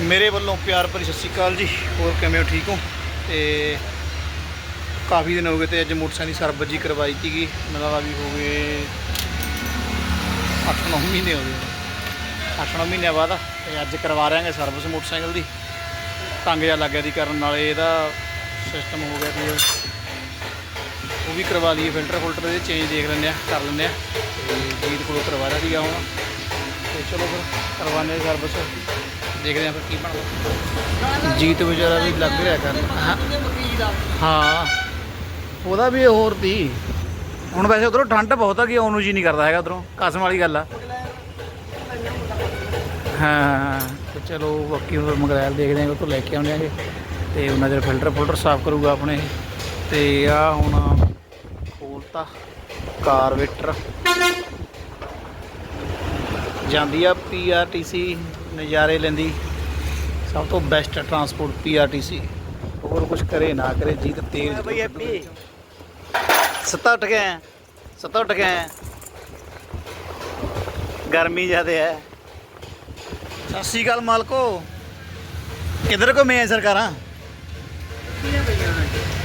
ਮੇਰੇ ਵੱਲੋਂ ਪਿਆਰ ਭਰੀ ਸਤਿ ਸ਼੍ਰੀ ਅਕਾਲ ਜੀ। ਹੋਰ ਕਿਵੇਂ ਹੋ? ਠੀਕ ਹੋ? ਤੇ ਕਾਫੀ ਦਿਨ ਹੋ ਗਏ ਤੇ ਅੱਜ ਮੋਟਰਸਾਈਕਲ ਦੀ ਸਰਵਿਸ ਜੀ ਕਰਵਾਈ ਸੀਗੀ। ਮੈਨੂੰ ਲੱਗਦਾ ਵੀ ਹੋ ਗਏ 8-9 ਮਹੀਨੇ ਹੋ ਗਏ। 8-9 ਮਹੀਨਿਆਂ ਬਾਅਦ ਤੇ ਅੱਜ ਕਰਵਾ ਰਹੇ ਹਾਂਗੇ ਸਰਵਿਸ ਮੋਟਰਸਾਈਕਲ ਦੀ। ਤੰਗ ਜਿਹਾ ਲੱਗਿਆ ਦੀ ਕਰਨ ਨਾਲੇ ਇਹਦਾ ਸਿਸਟਮ ਹੋ ਗਿਆ ਵੀ ਉਹ ਵੀ ਕਰਵਾ ਲਈਏ ਫਿਲਟਰ ਫੁਲਟਰ ਦੇ ਚੇਂਜ ਦੇਖ ਲੈਂਦੇ ਆ, ਕਰ ਲੈਂਦੇ ਆ। ਤੇ ਜੀਤ ਕੋਲੋਂ ਕਰਵਾ ਰਿਹਾ ਸੀਗਾ ਹੁਣ। ਤੇ ਚਲੋ ਫਿਰ ਕਰਵਾਉਂਦੇ ਸਰਵਿਸ। ਦੇਖਦੇ ਆ ਫਿਰ ਕੀ ਬਣਦਾ। ਜੀਤ ਵਿਚਾਰਾ ਵੀ ਲੱਗ ਰਿਹਾ ਕਰਨ। ਹਾਂ- ਉਹਦਾ ਵੀ ਹੋਰ ਤੀ। ਹੁਣ ਵੈਸੇ ਉਧਰੋਂ ਠੰਡ ਬਹੁਤ ਆ ਕਿ ਉਹਨੂੰ ਜੀ ਨਹੀਂ ਕਰਦਾ ਹੈਗਾ ਉਧਰੋਂ। ਕਸਮ ਵਾਲੀ ਗੱਲ ਆ। ਹਾਂ ਤੇ ਚਲੋ ਬਾਕੀ ਹੋਰ ਮਗਰੈਲ ਦੇਖਦੇ ਆਂ ਉਹ ਲੈ ਕੇ ਆਉਂਦੇ ਆਂਗੇ। ਤੇ ਉਹਨਾਂ ਦੇ ਫਿਲਟਰ ਫੁਲਟਰ ਸਾਫ਼ ਕਰੂਗਾ ਆਪਣੇ। ਤੇ ਆ ਹੁਣ ਖੋਲਤਾ ਕਾਰਵੇਟਰ। ਜਾਂਦੀ ਆ ਪੀਆਰਟੀਸੀ ਨਜ਼ਾਰੇ ਲੈਂਦੀ। ਸਭ ਤੋਂ ਬੈਸਟ ਟਰਾਂਸਪੋਰਟ ਪੀਆਰਟੀਸੀ ਹੋਰ ਕੁਝ ਕਰੇ ਨਾ ਕਰੇ ਜੀਤ ਬਈ ਹੈਪੀ ਸੱਤਾ ਉੱਠ ਗਏ ਸੱਤਾ ਉੱਠ ਗਏ ਗਰਮੀ ਜ਼ਿਆਦੇ ਹੈ ਸਤਿ ਸ਼੍ਰੀ ਅਕਾਲ ਮਾਲਕੋ। ਕਿਧਰ ਕੋ ਮੈਂ ਸਰਕਾਰਾਂ?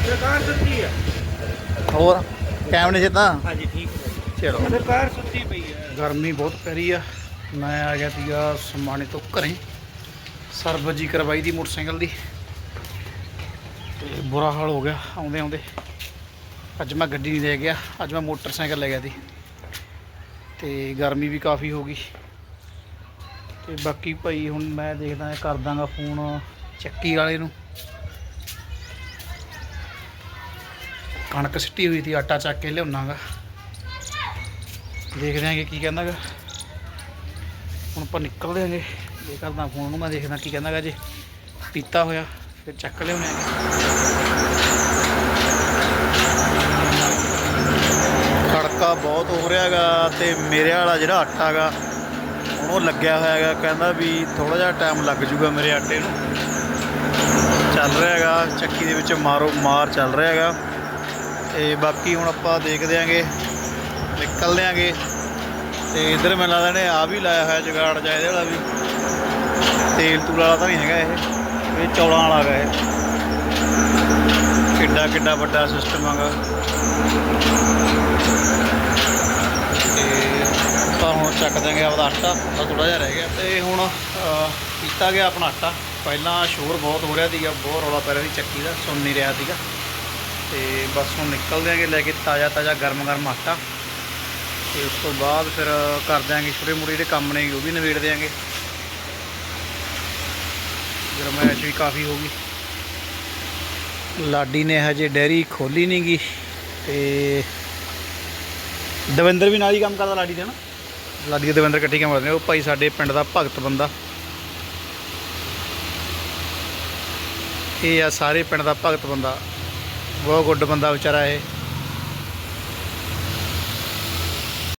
ਸਰਕਾਰ ਸੁੱਤੀ ਹੈ ਹੋਰ ਕੈਮ ਨੇ ਤਾਂ ਹਾਂਜੀ ਠੀਕ ਚਲੋ। ਸਰਕਾਰ ਸੁੱਤੀ ਪਈ ਹੈ ਗਰਮੀ ਬਹੁਤ ਪੈ ਰਹੀ ਆ। ਮੈਂ ਆ ਗਿਆ ਸੀਗਾ ਸਮਾਣੇ ਤੋਂ ਘਰੇ। ਸਰਬਜ਼ੀ ਕਰਵਾਈ ਦੀ ਮੋਟਰਸਾਈਕਲ ਦੀ। ਤੇ ਬੁਰਾ ਹਾਲ ਹੋ ਗਿਆ ਆਉਂਦੇ ਆਉਂਦੇ। ਅੱਜ ਮੈਂ ਗੱਡੀ ਨਹੀਂ ਲੈ ਗਿਆ, ਅੱਜ ਮੈਂ ਮੋਟਰਸਾਈਕਲ ਲੈ ਗਿਆ ਸੀ। ਤੇ ਗਰਮੀ ਵੀ ਕਾਫੀ ਹੋ ਗਈ। ਤੇ ਬਾਕੀ ਭਾਈ ਹੁਣ ਮੈਂ ਦੇਖਦਾ ਕਰ ਦਾਂਗਾ ਫੋਨ ਚੱਕੀ ਵਾਲੇ ਨੂੰ। ਕਣਕ ਸਿੱਟੀ ਹੋਈ ਸੀ, ਆਟਾ ਚੱਕ ਕੇ ਲਿਆਉਣਾਗਾ। ਦੇਖਦੇ ਆਂਗੇ ਕੀ ਕਹਿੰਦਾਗਾ ਹੁਣ ਆਪਾਂ ਨਿਕਲਦੇ ਹਾਂਗੇ ਇਹ ਕਰਦਾ ਫੋਨ ਨੂੰ, ਮੈਂ ਦੇਖਦਾ ਕੀ ਕਹਿੰਦਾਗਾ ਜੇ। ਪੀਤਾ ਹੋਇਆ, ਫਿਰ ਚੱਕ ਲਿਆਉਂਦੇ ਆਂਗੇ ਖੜਕਾ ਬਹੁਤ ਹੋ ਰਿਹਾਗਾ ਤੇ ਮੇਰੇ ਵਾਲਾ ਜਿਹੜਾ ਆਟਾ ਹੈਗਾ ਹੁਣ ਉਹ ਲੱਗਿਆ ਹੋਇਆ ਹੈਗਾ ਕਹਿੰਦਾ ਵੀ ਥੋੜਾ ਜਿਹਾ ਟਾਈਮ ਲੱਗ ਜੂਗਾ ਮੇਰੇ ਆਟੇ ਨੂੰ। ਚੱਲ ਰਿਹਾ ਹੈਗਾ ਚੱਕੀ ਦੇ ਵਿੱਚ ਮਾਰੋ, ਮਾਰ ਚੱਲ ਰਿਹਾ ਹੈਗਾ ਤੇ ਬਾਕੀ ਹੁਣ ਆਪਾਂ ਦੇਖਦੇ ਆਂਗੇ, ਨਿਕਲਦੇ ਆਂਗੇ। ਤੇ ਇਧਰ ਮੈਨੂੰ ਲੱਗਦਾ ਨੇ ਆ ਵੀ ਲਾਇਆ ਹੋਇਆ ਜਗਾੜ ਜਾਂ ਇਹਦੇ ਵਾਲਾ ਵੀ। ਤੇਲ ਤੂਲ ਵਾਲਾ ਤਾਂ ਨਹੀਂ ਹੈਗਾ ਇਹ। ਇਹ ਚੌਲਾਂ ਵਾਲਾ ਹੈਗਾ ਇਹ। ਕਿੱਡਾ ਕਿੱਡਾ ਵੱਡਾ ਸਿਸਟਮ ਹੈਗਾ। ਤੇ ਆਪਾਂ ਹੁਣ ਚੱਕ ਦਾਂਗੇ ਆਪਦਾ ਆਟਾ। ਤਾਂ ਥੋੜਾ ਜਿਹਾ ਰਹਿ ਗਿਆ। ਤੇ ਹੁਣ ਕੀਤਾ ਗਿਆ ਆਪਣਾ ਆਟਾ। ਪਹਿਲਾਂ ਸ਼ੋਰ ਬਹੁਤ ਹੋ ਰਿਹਾ ਸੀਗਾ। ਬਹੁਤ ਰੌਲਾ ਪੈ ਰਿਹਾ ਸੀ ਚੱਕੀ ਦਾ। ਸੁਣ ਨਹੀਂ ਰਿਹਾ ਸੀਗਾ। ਤੇ ਬਸ ਹੁਣ ਨਿਕਲ ਦਿਆਂਗੇ ਲੈ ਕੇ ਤਾਜ਼ਾ ਤਾਜ਼ਾ ਗਰਮ ਗਰਮ ਆਟਾ। ਤੇ ਉਸ ਤੋਂ ਬਾਅਦ ਫਿਰ ਕਰ ਦਿਆਂਗੇ ਛੋਟੇ ਮੋਟੇ ਜਿਹੜੇ ਕੰਮ ਨੇ ਉਹ ਵੀ ਨਿਬੇੜ ਦਿਆਂਗੇ। ਗਰਮੈਸ਼ ਵੀ ਕਾਫੀ ਹੋ ਗਈ। ਲਾਡੀ ਨੇ ਹਜੇ ਡੈਰੀ ਖੋਲੀ ਨਹੀਂ ਗੀ ਤੇ ਦਵਿੰਦਰ ਵੀ ਨਾਲ ਹੀ ਕੰਮ ਕਰਦਾ ਲਾਡੀ ਦੇ ਨਾ ਲਾਡੀ ਤੇ ਦਵਿੰਦਰ ਇਕੱਠੇ ਕੰਮ ਕਰਦੇ ਨੇ। ਉਹ ਭਾਈ ਸਾਡੇ ਪਿੰਡ ਦਾ ਭਗਤ ਬੰਦਾ। ਇਹ ਆ ਸਾਰੇ ਪਿੰਡ ਦਾ ਭਗਤ ਬੰਦਾ। ਬਹੁਤ ਗੁੱਡ ਬੰਦਾ ਵਿਚਾਰਾ ਇਹ।